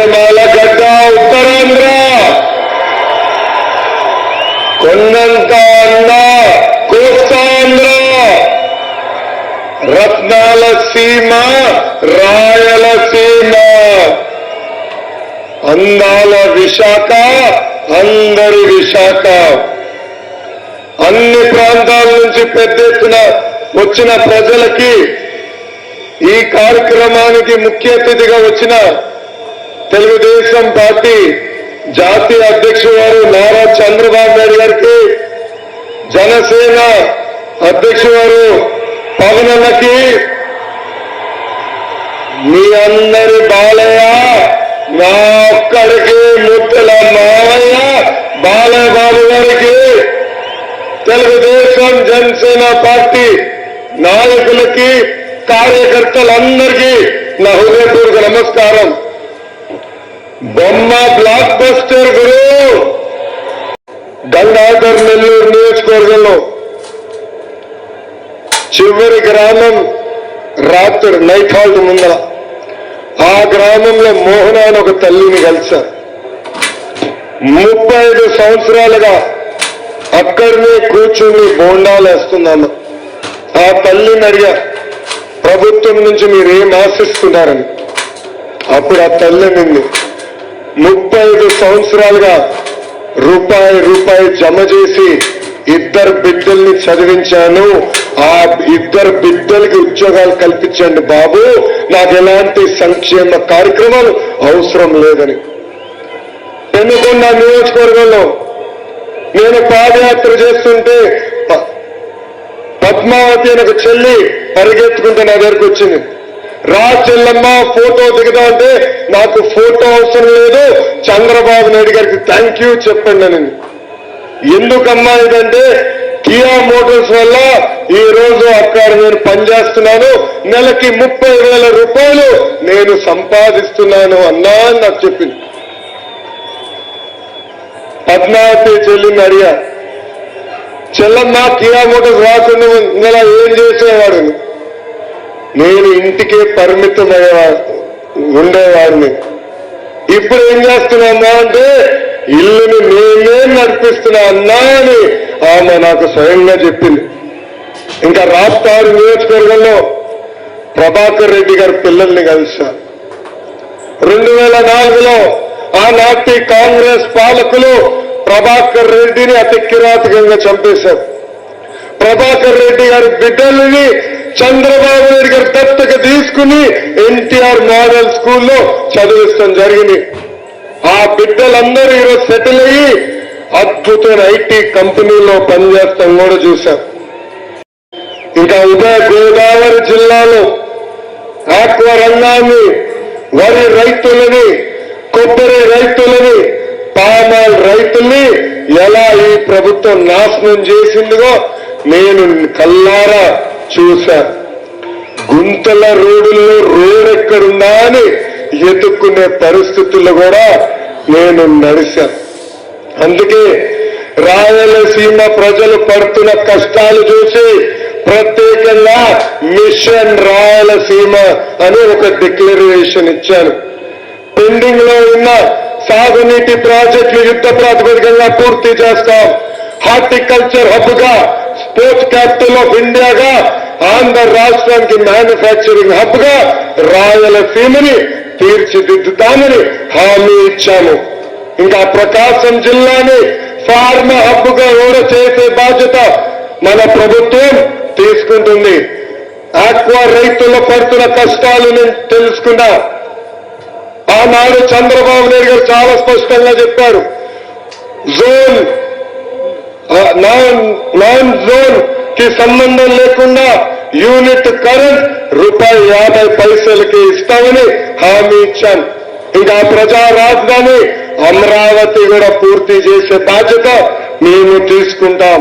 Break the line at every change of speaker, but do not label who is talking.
గోజమాల గడ్డ ఉత్తరాంధ్ర కొండంత అన్న కోస్తాంధ్ర. రత్నాల సీమ రాయలసీమ అందాల విశాఖ అందరి విశాఖ. అన్ని ప్రాంతాల నుంచి పెద్ద ఎత్తున వచ్చిన ప్రజలకి ఈ కార్యక్రమానికి ముఖ్య అతిథిగా వచ్చిన తెలుగుదేశం పార్టీ జాతీయ అధ్యక్షుడు గారు నారా చంద్రబాబు నాయుడు గారికి జనసేన అధ్యక్షుడు గారు పవనన్నకి మీ అందరి బాలయ్య నా ఒక్కడికి ముత్తుల మావయ్య బాలయ్య బాబు గారికి తెలుగుదేశం జనసేన పార్టీ నాయకులకి కార్యకర్తలందరికీ నా హృదయపూర్వక నమస్కారం. బొమ్మ బ్లాక్ బస్టర్ గురు. గంగాధర్ నెల్లూరు నియోజకవర్గంలో చివరి గ్రామం రాత్రి నైట్ హాల్ట్ ముందర. ఆ గ్రామంలో మోహన అని ఒక తల్లిని కలిశారు. ముప్పై ఐదు సంవత్సరాలుగా అక్కడనే కూర్చుని బోండాలు వేస్తున్నాను. ఆ తల్లిని అడిగా ప్రభుత్వం నుంచి మీరు ఏం ఆశిస్తున్నారని? అప్పుడు ఆ తల్లి నింది ముప్పై ఐదు సంవత్సరాలుగా రూపాయి రూపాయి జమ చేసి ఇద్దరు బిడ్డల్ని చదివించాను. ఆ ఇద్దరు బిడ్డలకి ఉద్యోగాలు కల్పించండి బాబు. నాకు ఎలాంటి సంక్షేమ కార్యక్రమాలు అవసరం లేదని. పెనుకొండ నియోజకవర్గంలో నేను పాదయాత్ర చేస్తుంటే ప- పద్మావతి అని ఒక చెల్లి పరిగెత్తుకుంటే నా దగ్గరకు వచ్చింది. రా చెల్లమ్మ ఫోటో దిగుదా అంటే నాకు ఫోటో అవసరం లేదు. చంద్రబాబు నాయుడు గారికి థ్యాంక్ యూ చెప్పండి నేను ఎందుకమ్మా ఇదంటే కియా మోటార్స్ వల్ల ఈ రోజు అక్కడ నేను పనిచేస్తున్నాను నెలకి ముప్పై వేల రూపాయలు నేను సంపాదిస్తున్నాను అన్నా అని నాకు చెప్పింది. పద్మావతి చెల్లిని అడిగా చెల్లమ్మ కియా మోటార్స్ రాకుండా నెల ఏం చేసేవాడు? నేను ఇంటికే పరిమితమయ్యే ఉండేవాడిని. ఇప్పుడు ఏం చేస్తున్నామా అంటే ఇల్లుని నేనే నడిపిస్తున్నా అన్నా అని ఆమె నాకు స్వయంగా చెప్పింది. ఇంకా రాప్తారు నియోజకవర్గంలో ప్రభాకర్ రెడ్డి గారి పిల్లల్ని కలిసా రెండు వేల నాలుగులో ఆనాటి కాంగ్రెస్ పాలకులు ప్రభాకర్ రెడ్డిని అతి కిరాతకంగా చంపేశారు. ప్రభాకర్ రెడ్డి గారి బిడ్డల్ని చంద్రబాబు నాయుడు గారి దత్తక తీసుకుని ఎన్టీఆర్ మోడల్ స్కూల్లో చదివిస్తాం జరిగింది. ఆ బిడ్డలందరూ ఈరోజు సెటిల్ అయ్యి అద్భుతమైన ఐటీ కంపెనీలో పనిచేస్తాం కూడా చూశాం. ఇంకా ఉదయ గోదావరి జిల్లాలో ఆక్వా రంగాన్ని వరి రైతులని కొబ్బరి రైతులని పామాయిల్ రైతుల్ని ఎలా ఈ ప్రభుత్వం నాశనం చేసిందిగో నేను కల్లారా చూసా గుంతల రోడ్డులో రోడ్ ఎక్కడుందా అని ఎత్తుక్కునే పరిస్థితుల్లో కూడా నేను నడిచా అందుకే రాయలసీమ ప్రజలు పడుతున్న కష్టాలు చూసి ప్రత్యేకంగా మిషన్ రాయలసీమ అని ఒక డిక్లరేషన్ ఇచ్చాను. పెండింగ్లో ఉన్న సాగునీటి ప్రాజెక్టులు యుద్ధ ప్రాతిపదికంగా పూర్తి చేస్తాం. హార్టికల్చర్ హబ్గా స్పోర్ట్స్ క్యాపిటల్ ఆఫ్ ఇండియాగా ఆంధ్ర రాష్ట్రానికి మ్యానుఫ్యాక్చరింగ్ హబ్గా రాయలసీమని తీర్చిదిద్దుతామని హామీ ఇచ్చాము. ఇంకా ప్రకాశం జిల్లాని ఫార్మా హబ్గా కూడా చేసే బాధ్యత మన ప్రభుత్వం తీసుకుంటుంది. ఆక్వా రైతుల పడుతున్న కష్టాలు నేను తెలుసుకున్నా. ఆనాడు చంద్రబాబు నాయుడు గారు చాలా స్పష్టంగా చెప్పారు. జోన్ నాన్ జోన్కి సంబంధం లేకుండా యూనిట్ కరెంట్ రూపాయి యాభై పైసలకి ఇస్తామని హామీ ఇచ్చాను ఇంకా ప్రజా రాజధాని అమరావతి కూడా పూర్తి చేసే బాధ్యత మేము తీసుకుంటాం.